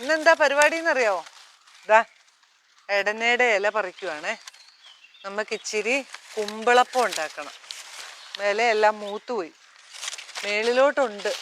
ഇന്നെന്താ പരിപാടി എന്നറിയാവോ ഇതാ എടനയുടെ ഇല പറിക്കുവാണേ. നമുക്ക് ഇച്ചിരി കുമ്പിളപ്പം ഉണ്ടാക്കണം. മേലെ എല്ലാം മൂത്തുപോയി. മേളിലോട്ടുണ്ട്.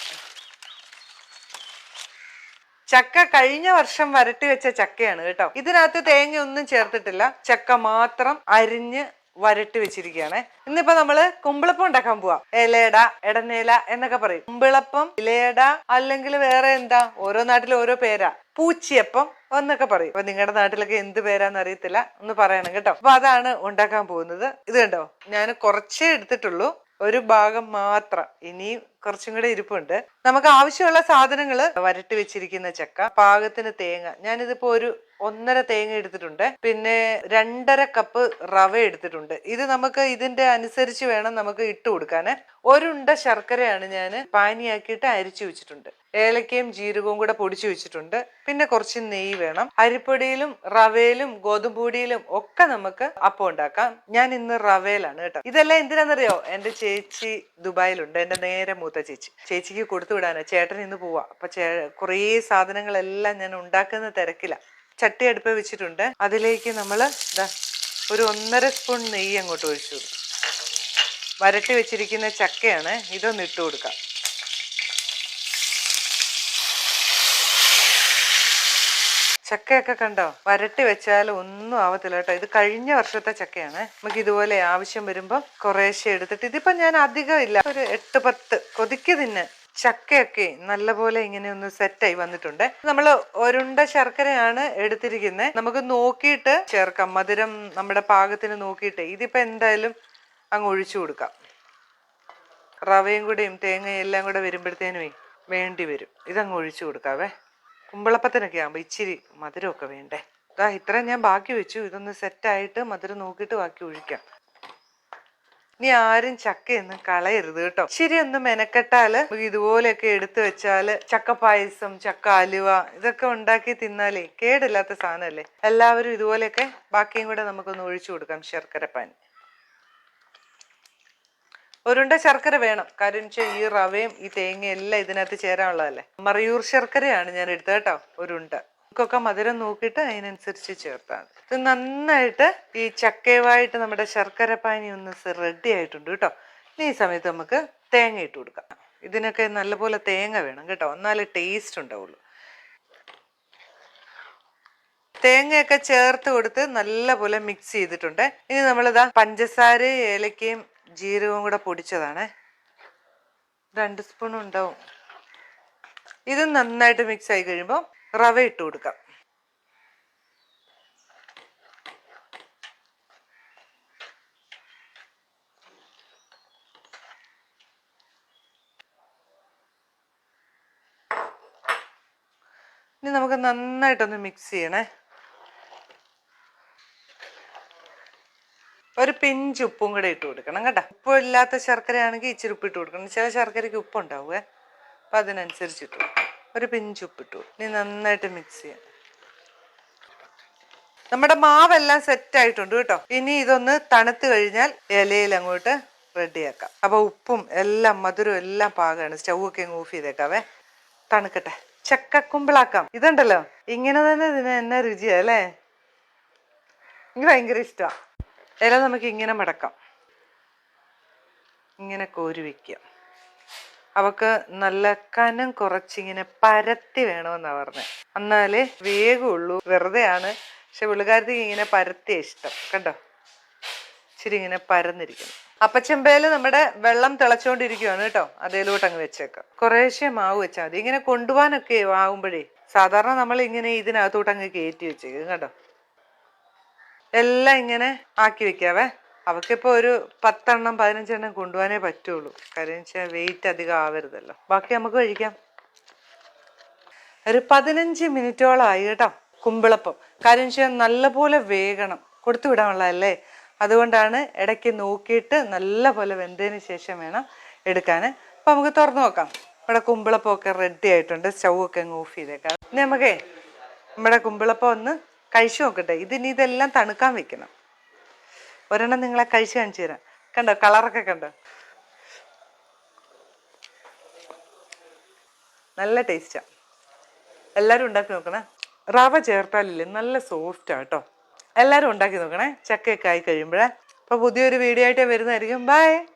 ചക്ക കഴിഞ്ഞ വർഷം വരട്ടി വെച്ച ചക്കയാണ് കേട്ടോ. ഇതിനകത്ത് തേങ്ങ ഒന്നും ചേർത്തിട്ടില്ല. ചക്ക മാത്രം അരിഞ്ഞ് വരട്ടി വെച്ചിരിക്കുകയാണ്. ഇന്നിപ്പോ നമ്മൾ കുമ്പിളപ്പം ഉണ്ടാക്കാൻ പോവാ. ഇലയട എടനേല എന്നൊക്കെ പറയും. കുമ്പിളപ്പം ഇലയട അല്ലെങ്കിൽ വേറെ എന്താ? ഓരോ നാട്ടിലും ഓരോ പേരാ. പൂച്ചിയപ്പം എന്നൊക്കെ പറയും. അപ്പൊ നിങ്ങളുടെ നാട്ടിലൊക്കെ എന്ത് പേരാന്ന് അറിയത്തില്ല. ഒന്ന് പറയണം കേട്ടോ. അപ്പൊ അതാണ് ഉണ്ടാക്കാൻ പോകുന്നത്. ഇത് കണ്ടോ? ഞാൻ കുറച്ചേ എടുത്തിട്ടുള്ളൂ. ഒരു ഭാഗം മാത്രം. ഇനി കുറച്ചും കൂടെ ഇരിപ്പുണ്ട്. നമുക്ക് ആവശ്യമുള്ള സാധനങ്ങൾ വരട്ടി വെച്ചിരിക്കുന്ന ചക്ക പാകത്തിന് തേങ്ങ. ഞാനിതിപ്പോ ഒരു ഒന്നര തേങ്ങ എടുത്തിട്ടുണ്ട്. പിന്നെ രണ്ടര കപ്പ് റവ എടുത്തിട്ടുണ്ട്. ഇത് നമുക്ക് ഇതിന്റെ അനുസരിച്ച് വേണം നമുക്ക് ഇട്ട് കൊടുക്കാൻ ഒരുണ്ട ശർക്കരയാണ് ഞാൻ പാനിയാക്കിയിട്ട് അരിച്ചു വെച്ചിട്ടുണ്ട്. ഏലക്കയും ജീരകവും കൂടെ പൊടിച്ചു വെച്ചിട്ടുണ്ട്. പിന്നെ കുറച്ച് നെയ്യ് വേണം. അരിപ്പൊടിയിലും റവയിലും ഗോതമ്പ് പൊടിയിലും ഒക്കെ നമുക്ക് അപ്പം ഉണ്ടാക്കാം. ഞാൻ ഇന്ന് റവയിലാണ് കേട്ടോ. ഇതെല്ലാം എന്തിനാണെന്നറിയോ? എന്റെ ചേച്ചി ദുബായിലുണ്ട്. എന്റെ നേരെ മൂത്ത ചേച്ചി. ചേച്ചിക്ക് കൊടുത്തു വിടാനാ. ചേട്ടൻ ഇന്ന് പോവാ. അപ്പൊ കുറേ സാധനങ്ങളെല്ലാം ഞാൻ ഉണ്ടാക്കുന്ന തിരക്കില. ചട്ടി അടുപ്പ് വെച്ചിട്ടുണ്ട്. അതിലേക്ക് നമ്മൾ ഇതാ ഒരു ഒന്നര സ്പൂൺ നെയ്യ് അങ്ങോട്ട് ഒഴിച്ചു. വരട്ടി വെച്ചിരിക്കുന്ന ചക്കയാണ് ഇതൊന്ന് ഇട്ട് കൊടുക്കാം. ചക്കയൊക്കെ കണ്ടോ? വരട്ടി വെച്ചാൽ ഒന്നും ആവത്തില്ല കേട്ടോ. ഇത് കഴിഞ്ഞ വർഷത്തെ ചക്കയാണ്. നമുക്ക് ഇതുപോലെ ആവശ്യം വരുമ്പോൾ കുറേശ്ശെ എടുത്തിട്ട് ഇതിപ്പോൾ ഞാൻ അധികം ഇല്ല. ഒരു എട്ട് പത്ത് കൊതിക്ക് തിന്നെ ചക്കയൊക്കെ നല്ലപോലെ ഇങ്ങനെ ഒന്ന് സെറ്റായി വന്നിട്ടുണ്ട്. നമ്മൾ ഒരുണ്ട ശർക്കരയാണ് എടുത്തിരിക്കുന്നത് നമുക്ക് നോക്കിയിട്ട് ചേർക്കാം. മധുരം നമ്മുടെ പാകത്തിന് നോക്കിയിട്ട് ഇതിപ്പോൾ എന്തായാലും അങ്ങ് ഒഴിച്ചു കൊടുക്കാം. റവയും കൂടെയും തേങ്ങയും എല്ലാം കൂടെ വരുമ്പോഴത്തേനുമേ വേണ്ടി വരും. ഇതങ്ങ് ഒഴിച്ചു കൊടുക്കാവേ. കുമ്പളപ്പത്തിനൊക്കെ ആകുമ്പോൾ ഇച്ചിരി മധുരമൊക്കെ വേണ്ടേ. ഇതാ ഇത്രയും ഞാൻ ബാക്കി വെച്ചു. ഇതൊന്ന് സെറ്റായിട്ട് മധുരം നോക്കിയിട്ട് ബാക്കി ഒഴിക്കാം. ഇനി ആരും ചക്കയൊന്നും കളയരുത് കേട്ടോ. ശരി ഒന്ന് മെനക്കെട്ടാൽ ഇതുപോലെയൊക്കെ എടുത്തു വെച്ചാൽ ചക്ക പായസം ചക്ക അലുവ ഇതൊക്കെ ഉണ്ടാക്കി തിന്നാലേ കേടില്ലാത്ത സാധനമല്ലേ? എല്ലാവരും ഇതുപോലെയൊക്കെ ബാക്കിയും കൂടെ നമുക്കൊന്ന് ഒഴിച്ചു കൊടുക്കാം ശർക്കര പാനി ഒരുണ്ട ശർക്കര വേണം. കാര്യം വെച്ചാൽ ഈ റവയും ഈ തേങ്ങയും എല്ലാം ഇതിനകത്ത് ചേരാനുള്ളതല്ലേ? മറയൂർ ശർക്കരയാണ് ഞാൻ എടുത്തത് കേട്ടോ ഒരുണ്ട നമുക്കൊക്കെ മധുരം നോക്കിയിട്ട് അതിനനുസരിച്ച് ചേർത്താൽ മതി. ഇത് നന്നായിട്ട് ഈ ചക്കയുമായിട്ട് നമ്മുടെ ശർക്കര പാനി ഒന്ന് റെഡി ആയിട്ടുണ്ട് കേട്ടോ. ഇനി ഈ സമയത്ത് നമുക്ക് തേങ്ങ ഇട്ട് കൊടുക്കാം. ഇതിനൊക്കെ നല്ലപോലെ തേങ്ങ വേണം കേട്ടോ. എന്നാലേ ടേസ്റ്റ് ഉണ്ടാവുള്ളൂ. തേങ്ങയൊക്കെ ചേർത്ത് കൊടുത്ത് നല്ലപോലെ മിക്സ് ചെയ്തിട്ടുണ്ട്. ഇനി നമ്മളിതാ പഞ്ചസാര ഏലക്കയും ജീരകവും കൂടെ പൊടിച്ചതാണ്. രണ്ട് സ്പൂൺ ഉണ്ടാവും. ഇത് നന്നായിട്ട് മിക്സ് ആയി കഴിയുമ്പോൾ റവ ഇട്ട് കൊടുക്കാം. ഇനി നമുക്ക് നന്നായിട്ടൊന്ന് മിക്സ് ചെയ്യണേ. ഒരു പിഞ്ച് ഉപ്പും കൂടെ ഇട്ട് കൊടുക്കണം കേട്ടോ. ഉപ്പ് ഇല്ലാത്ത ശർക്കരയാണെങ്കിൽ ഇച്ചിരി ഉപ്പ് ഇട്ട് കൊടുക്കണം. ചില ശർക്കരയ്ക്ക് ഉപ്പ് ഉണ്ടാവുമേ അപ്പം അതിനനുസരിച്ച് ഇട്ടു ഒരു പിഞ്ച് ഉപ്പിട്ടു. ഇനി നന്നായിട്ട് മിക്സ് ചെയ്യാം. നമ്മുടെ മാവെല്ലാം സെറ്റ് ആയിട്ടുണ്ട് കേട്ടോ. ഇനി ഇതൊന്ന് തണുത്ത് കഴിഞ്ഞാൽ ഇലയിൽ അങ്ങോട്ട് റെഡിയാക്കാം അപ്പൊ ഉപ്പും എല്ലാം മധുരവും എല്ലാം പാകമാണ്. സ്റ്റൗ ഒക്കെ ഓഫ് ചെയ്തേക്കാവേ. തണുക്കട്ടെ. ചക്കക്കുമ്പിളാക്കാം ഇതുണ്ടല്ലോ. ഇങ്ങനെ തന്നെ ഇതിന് എന്നെ രുചിയാ അല്ലേ? എനിക്ക് ഭയങ്കര ഇഷ്ടമാണ് ഇല നമുക്ക് ഇങ്ങനെ മടക്കാം. ഇങ്ങനെ കോരി വെക്കുക അവക്ക് നല്ല കനം കുറച്ചിങ്ങനെ പരത്തി വേണമെന്നാ പറഞ്ഞത് എന്നാലേ വേഗമുള്ളൂ. വെറുതെയാണ്. പക്ഷെ പുള്ളിക്കാരത്തേക്ക് ഇങ്ങനെ പരത്തിയ ഇഷ്ടം. കണ്ടോ? ഇച്ചിരി ഇങ്ങനെ പരന്നിരിക്കുന്നു. അപ്പച്ചെമ്പേൽ നമ്മുടെ വെള്ളം തിളച്ചുകൊണ്ടിരിക്കുകയാണ് കേട്ടോ. അതേലോട്ട് അങ്ങ് വെച്ചേക്കാം. കുറേശ്ശെ മാവ് വെച്ചാൽ മതി. ഇങ്ങനെ കൊണ്ടുപോകാനൊക്കെ ആവുമ്പോഴേ സാധാരണ നമ്മൾ ഇങ്ങനെ ഇതിനകത്തോട്ട് അങ്ങ് കയറ്റി വെച്ചേക്കും. കേട്ടോ എല്ലാം ഇങ്ങനെ ആക്കി വെക്കാവേ. അവക്കിപ്പോ ഒരു പത്തെണ്ണം പതിനഞ്ചെണ്ണം കൊണ്ടുപോകാനേ പറ്റുള്ളൂ. കാര്യം വെച്ചാൽ വെയിറ്റ് അധികം ആവരുതല്ലോ. ബാക്കി നമുക്ക് കഴിക്കാം. ഒരു പതിനഞ്ച് മിനിറ്റോളം ആയി കേട്ടോ കുമ്പിളപ്പം. കാര്യം വെച്ചാൽ നല്ലപോലെ വേഗണം കൊടുത്തു വിടാനുള്ളതല്ലേ? അതുകൊണ്ടാണ് ഇടയ്ക്ക് നോക്കിയിട്ട് നല്ലപോലെ വെന്തതിന് ശേഷം വേണം എടുക്കാൻ അപ്പം നമുക്ക് തുറന്നു നോക്കാം. ഇവിടെ കുമ്പിളപ്പം ഒക്കെ റെഡി ആയിട്ടുണ്ട് സ്റ്റൗവൊക്കെ അങ്ങ് ഓഫ് ചെയ്തേക്കാം. ഇനി നമുക്കേ നമ്മുടെ കുമ്പിളപ്പം ഒന്ന് കഴിച്ചു നോക്കട്ടെ. ഇതിനി ഇതെല്ലാം തണുക്കാൻ വെക്കണം. ഒരെണ്ണം നിങ്ങളെ കഴിച്ച് കാണിച്ചു തരാം. കണ്ടോ? കളറൊക്കെ കണ്ടോ? നല്ല ടേസ്റ്റാ എല്ലാവരും ഉണ്ടാക്കി നോക്കണേ. റവ ചേർത്താലില്ലേ? നല്ല സോഫ്റ്റാ കേട്ടോ എല്ലാവരും ഉണ്ടാക്കി നോക്കണേ. ചക്കയൊക്കെ ആയി കഴിയുമ്പോഴേ. അപ്പോൾ പുതിയൊരു വീഡിയോ ആയിട്ട് വരുന്നതായിരിക്കും. ബൈ